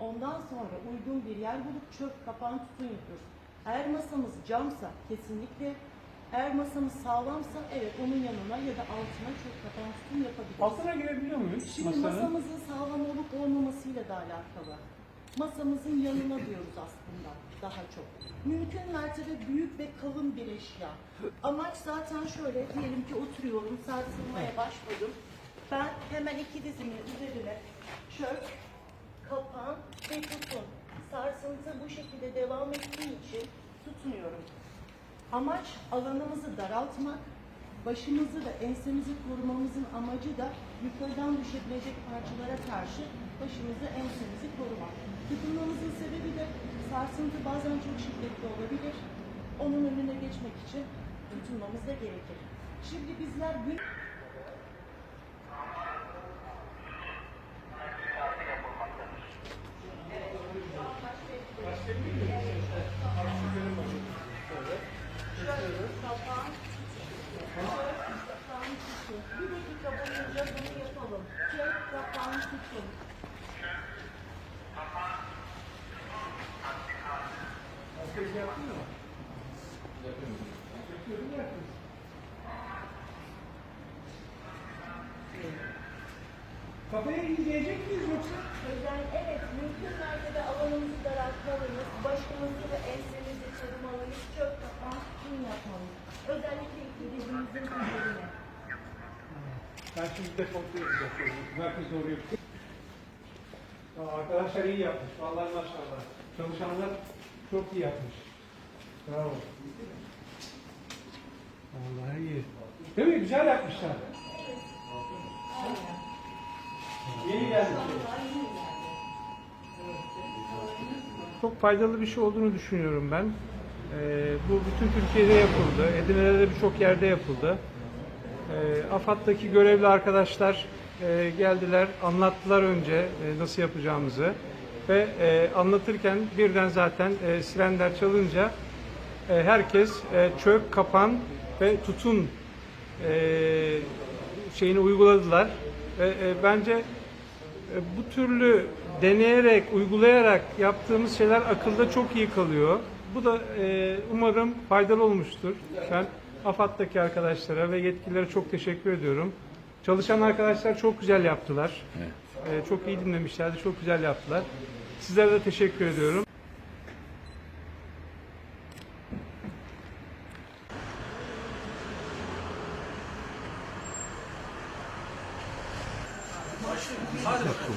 Ondan sonra uygun bir yer bulup çöp kapağını tutun yapıyoruz. Eğer masamız camsa kesinlikle eğer masamız sağlamsa evet onun yanına ya da altına çöp kapağını tutun yapabiliriz. Altına girebiliyor muyuz? Şimdi masanın? masamızın sağlam olup olmamasıyla da alakalı. Masamızın yanına diyoruz aslında daha çok. Mümkün mertebe büyük ve kalın bir eşya. Amaç zaten şöyle, diyelim ki oturuyorum, sarsılmaya başladım. Ben hemen iki dizimin üzerine çök, kapan ve tutun. Sarsıntı bu şekilde devam ettiği için tutunuyorum. Amaç alanımızı daraltmak, başımızı ve ensemizi korumamızın amacı da yukarıdan düşebilecek parçalara karşı başımızı, ensemizi korumak. Tutunmamızın sebebi de sarsıntı bazen çok şiddetli olabilir. Onun önüne geçmek için tutunmamız da gerekir. Şimdi bizler gün Bir dakika boyunca bunu yapalım. Çek kapağını tutun. Şey yaptın mı? Yapıyorum, yaptım. Kafayı izleyecek miyiz yoksa? Yani evet mümkün mertebe alanımızı daraltmalıyız. Başımızı ve ensemizi korumalıyız. Çök kapağını tutun yapmalıyız. Özellikle iki dizimizin üzerine. Ben şimdi defonte yapıyorum. Merkez doğru yapıyorum. Arkadaşlar iyi yapmış. Vallahi maşallah. Çalışanlar çok iyi yapmış. Bravo. Vallahi iyi. Değil mi? Güzel yapmışlar. Yeni geldi. Çok faydalı bir şey olduğunu düşünüyorum ben. Ee, bu bütün Türkiye'de yapıldı. Edirne'de birçok yerde yapıldı. Ee, AFAD'daki görevli arkadaşlar e, geldiler, anlattılar önce e, nasıl yapacağımızı ve e, anlatırken birden zaten e, sirenler çalınca e, herkes e, çök, kapan ve tutun e, şeyini uyguladılar. Ve e, bence e, bu türlü deneyerek, uygulayarak yaptığımız şeyler akılda çok iyi kalıyor. Bu da e, umarım faydalı olmuştur. Ben AFAD'daki arkadaşlara ve yetkililere çok teşekkür ediyorum. Çalışan arkadaşlar çok güzel yaptılar. Evet. Ee, çok iyi dinlemişlerdi, çok güzel yaptılar. Sizlere de teşekkür ediyorum. Hadi bakalım.